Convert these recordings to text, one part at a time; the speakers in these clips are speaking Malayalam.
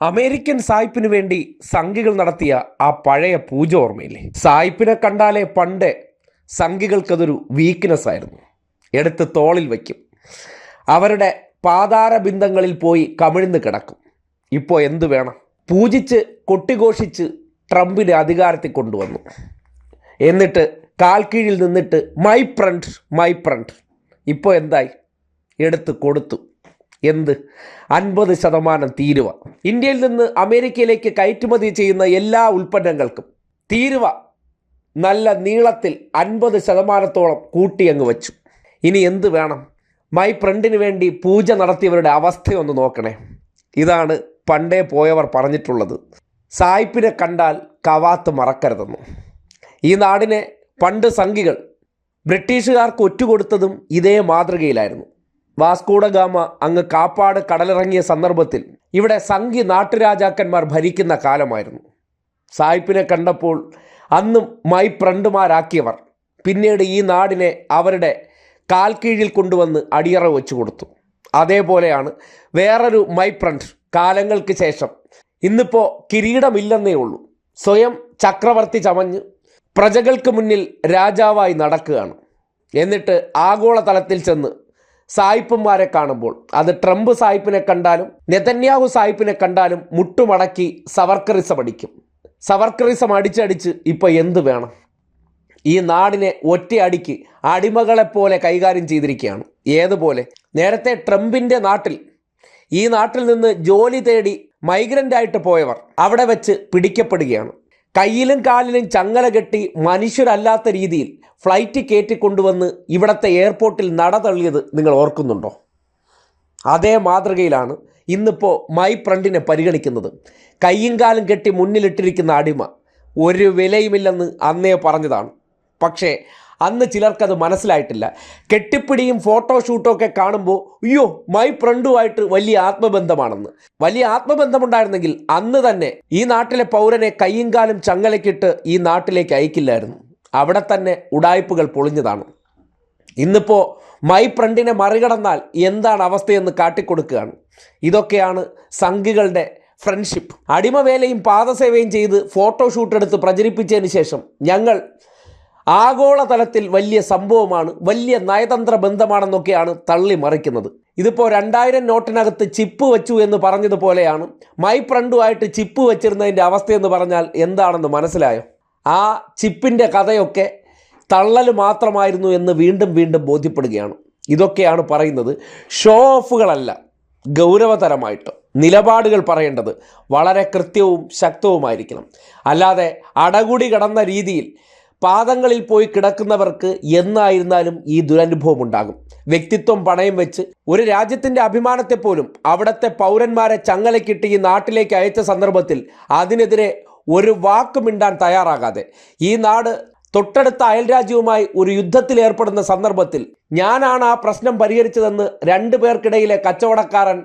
അമേരിക്കൻ സായിപ്പിന് വേണ്ടി സംഘികൾ നടത്തിയ ആ പഴയ പൂജ ഓർമ്മയില്ലേ? സായിപ്പിനെ കണ്ടാലേ പണ്ട് സംഘികൾക്കതൊരു വീക്ക്നെസ് ആയിരുന്നു. എടുത്ത് തോളിൽ വയ്ക്കും. അവരുടെ പാതാരബിന്ദങ്ങളിൽ പോയി കമിഴ്ന്ന് കിടക്കും. ഇപ്പോൾ എന്തു വേണം? പൂജിച്ച് കൊട്ടിഘോഷിച്ച് ട്രംപിനെ അധികാരത്തിൽ കൊണ്ടുവന്നു. എന്നിട്ട് കാൽ കീഴിൽ നിന്നിട്ട് മൈ ഫ്രണ്ട് മൈ ഫ്രണ്ട് ഇപ്പോൾ എന്തായി? എടുത്ത് കൊടുത്തു. എന്ത്? അൻപത് ശതമാനം തീരുവ. ഇന്ത്യയിൽ നിന്ന് അമേരിക്കയിലേക്ക് കയറ്റുമതി ചെയ്യുന്ന എല്ലാ ഉൽപ്പന്നങ്ങൾക്കും തീരുവ നല്ല നീളത്തിൽ അൻപത് ശതമാനത്തോളം കൂട്ടി അങ്ങ് വച്ചു. ഇനി എന്ത് വേണം? മൈ ഫ്രണ്ടിന് വേണ്ടി പൂജ നടത്തിയവരുടെ അവസ്ഥയൊന്ന് നോക്കണേ. ഇതാണ് പണ്ടേ പോയവർ പറഞ്ഞിട്ടുള്ളത്. സായിപ്പിനെ കണ്ടാൽ കവാത്ത് മറക്കരുതെന്നു. ഈ നാടിനെ പണ്ട് സംഘികൾ ബ്രിട്ടീഷുകാർക്ക് ഒറ്റുകൊടുത്തതും ഇതേ മാതൃകയിലായിരുന്നു. വാസ്കോഡ ഗാമ അങ്ങ് കാപ്പാട് കടലിറങ്ങിയ സന്ദർഭത്തിൽ ഇവിടെ സംഘി നാട്ടുരാജാക്കന്മാർ ഭരിക്കുന്ന കാലമായിരുന്നു. സായിപ്പിനെ കണ്ടപ്പോൾ അന്നും മൈ ഫ്രണ്ടുമാരാക്കിയവർ പിന്നീട് ഈ നാടിനെ അവരുടെ കാൽ കീഴിൽ കൊണ്ടുവന്ന് അടിയറ വെച്ചു കൊടുത്തു. അതേപോലെയാണ് വേറൊരു മൈ ഫ്രണ്ട് കാലങ്ങൾക്ക് ശേഷം ഇന്നിപ്പോൾ കിരീടമില്ലെന്നേ ഉള്ളൂ. സ്വയം ചക്രവർത്തി ചമഞ്ഞ് പ്രജകൾക്ക് മുന്നിൽ രാജാവായി നടക്കുകയാണ്. എന്നിട്ട് ആഗോളതലത്തിൽ ചെന്ന് സായിപ്പന്മാരെ കാണുമ്പോൾ. അത് ട്രംപ് സായിപ്പിനെ കണ്ടാലും നെതന്യാഹു സായിപ്പിനെ കണ്ടാലും മുട്ടുമടക്കി സവർക്കറിസം അടിക്കും. സവർക്കറിസം അടിച്ചടിച്ച് ഇപ്പോൾ എന്ത് വേണം? ഈ നാടിനെ ഒറ്റയടിക്ക് അടിമകളെപ്പോലെ കൈകാര്യം ചെയ്തിരിക്കുകയാണ്. ഏതുപോലെ? നേരത്തെ ട്രംപിന്റെ നാട്ടിൽ ഈ നാട്ടിൽ നിന്ന് ജോലി തേടി മൈഗ്രന്റ് ആയിട്ട് പോയവർ അവിടെ വെച്ച് പിടിക്കപ്പെടുകയാണ്. കയ്യിലും കാലിലും ചങ്ങല കെട്ടി മനുഷ്യരല്ലാത്ത രീതിയിൽ ഫ്ലൈറ്റ് കയറ്റിക്കൊണ്ടുവന്ന് ഇവിടുത്തെ എയർപോർട്ടിൽ നടതള്ളിയത് നിങ്ങൾ ഓർക്കുന്നുണ്ടോ? അതേ മാതൃകയിലാണ് ഇന്നിപ്പോൾ മൈ ഫ്രണ്ടിനെ പരിഗണിക്കുന്നത്. കയ്യും കാലും കെട്ടി മുന്നിലിട്ടിരിക്കുന്ന അടിമ. ഒരു വിലയുമില്ലെന്ന് അന്നേ പറഞ്ഞതാണ്. പക്ഷേ അന്ന് ചിലർക്കത് മനസ്സിലായിട്ടില്ല. കെട്ടിപ്പിടിയും ഫോട്ടോഷൂട്ടും ഒക്കെ കാണുമ്പോൾ അയ്യോ മൈ ഫ്രണ്ടുമായിട്ട് വലിയ ആത്മബന്ധമാണെന്ന്. വലിയ ആത്മബന്ധമുണ്ടായിരുന്നെങ്കിൽ അന്ന് തന്നെ ഈ നാട്ടിലെ പൗരനെ കയ്യും കാലും ചങ്ങലക്കിട്ട് ഈ നാട്ടിലേക്ക് അയക്കില്ലായിരുന്നു. അവിടെ തന്നെ ഉടായ്പകൾ പൊളിഞ്ഞതാണ്. ഇന്നിപ്പോൾ മൈ ഫ്രണ്ടിനെ മറികടന്നാൽ എന്താണ് അവസ്ഥയെന്ന് കാട്ടിക്കൊടുക്കുകയാണ്. ഇതൊക്കെയാണ് സംഘികളുടെ ഫ്രണ്ട്ഷിപ്പ് അടിമവേലയും പാദസേവയും ചെയ്ത് ഫോട്ടോഷൂട്ട് എടുത്ത് പ്രചരിപ്പിച്ചതിന് ശേഷം ഞങ്ങൾ ആഗോളതലത്തിൽ വലിയ സംഭവമാണ് വലിയ നയതന്ത്ര ബന്ധമാണെന്നൊക്കെയാണ് തള്ളി മറിക്കുന്നത് ഇതിപ്പോൾ രണ്ടായിരം നോട്ടിനകത്ത് ചിപ്പ് വെച്ചു എന്ന് പറഞ്ഞതുപോലെയാണ് മൈ ഫ്രണ്ടുമായിട്ട് ചിപ്പ് വെച്ചിരുന്നതിന്റെ അവസ്ഥയെന്ന് പറഞ്ഞാൽ എന്താണെന്ന് മനസ്സിലായോ? ആ ചിപ്പിന്റെ കഥയൊക്കെ തള്ളൽ മാത്രമായിരുന്നു എന്ന് വീണ്ടും വീണ്ടും ബോധ്യപ്പെടുകയാണ്. ഇതൊക്കെയാണ് പറയുന്നത്. ഷോ ഓഫുകളല്ല ഗൗരവതരമായിട്ട് നിലപാടുകൾ പറയേണ്ടത് വളരെ കൃത്യവും ശക്തവുമായിരിക്കണം. അല്ലാതെ അടകുടി കടന്ന രീതിയിൽ പാദങ്ങളിൽ പോയി കിടക്കുന്നവർക്ക് എന്നായിരുന്നാലും ഈ ദുരനുഭവം ഉണ്ടാകും. വ്യക്തിത്വം പണയം വെച്ച് ഒരു രാജ്യത്തിന്റെ അഭിമാനത്തെ പോലും അവിടുത്തെ പൗരന്മാരെ ചങ്ങലക്കിട്ട് ഈ നാട്ടിലേക്ക് അയച്ച സന്ദർഭത്തിൽ അതിനെതിരെ ഒരു വാക്ക് മിണ്ടാൻ തയ്യാറാകാതെ. ഈ നാട് തൊട്ടടുത്ത അയൽരാജ്യവുമായി ഒരു യുദ്ധത്തിൽ ഏർപ്പെടുന്ന സന്ദർഭത്തിൽ ഞാനാണ് ആ പ്രശ്നം പരിഹരിച്ചതെന്ന് രണ്ടു പേർക്കിടയിലെ കച്ചവടക്കാരൻ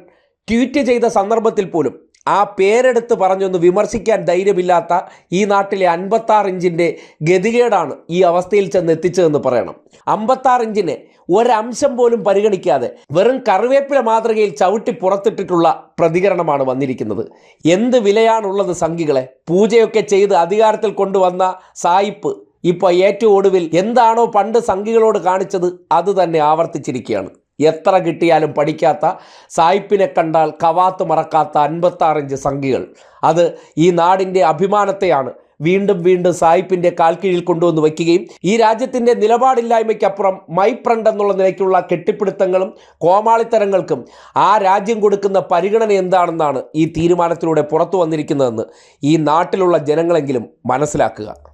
ട്വീറ്റ് ചെയ്ത സന്ദർഭത്തിൽ പോലും ആ പേരെടുത്ത് പറഞ്ഞൊന്ന് വിമർശിക്കാൻ ധൈര്യമില്ലാത്ത ഈ നാട്ടിലെ അൻപത്താറ് ഇഞ്ചിന്റെ ഗതികേടാണ് ഈ അവസ്ഥയിൽ ചെന്ന് എത്തിച്ചതെന്ന് പറയണം. അമ്പത്താറ് ഇഞ്ചിനെ ഒരംശം പോലും പരിഗണിക്കാതെ വെറും കറിവേപ്പില മാതൃകയിൽ ചവിട്ടി പുറത്തിട്ടിട്ടുള്ള പ്രതികരണമാണ് വന്നിരിക്കുന്നത്. എന്ത് വിലയാണുള്ളത് സംഘികളെ? പൂജയൊക്കെ ചെയ്ത് അധികാരത്തിൽ കൊണ്ടുവന്ന സായിപ്പ് ഇപ്പോൾ ഏറ്റവും ഒടുവിൽ എന്താണോ പണ്ട് സംഘികളോട് കാണിച്ചത് അത് തന്നെ ആവർത്തിച്ചിരിക്കുകയാണ്. എത്ര കിട്ടിയാലും പഠിക്കാത്ത സായിപ്പിനെ കണ്ടാൽ കവാത്ത് മറക്കാത്ത അൻപത്താറിഞ്ച് സംഖ്യകൾ. അത് ഈ നാടിന്റെ അഭിമാനത്തെയാണ് വീണ്ടും വീണ്ടും സായിപ്പിന്റെ കാൽക്കീഴിൽ കൊണ്ടുവന്ന് വയ്ക്കുകയും ഈ രാജ്യത്തിന്റെ നിലപാടില്ലായ്മയ്ക്കപ്പുറം മൈ ഫ്രണ്ട് എന്നുള്ള നിലയ്ക്കുള്ള കെട്ടിപ്പിടുത്തങ്ങളും കോമാളിത്തരങ്ങൾക്കും ആ രാജ്യം കൊടുക്കുന്ന പരിഗണന എന്താണെന്നാണ് ഈ തീരുമാനത്തിലൂടെ പുറത്തു വന്നിരിക്കുന്നതെന്ന് ഈ നാട്ടിലുള്ള ജനങ്ങളെങ്കിലും മനസ്സിലാക്കുക.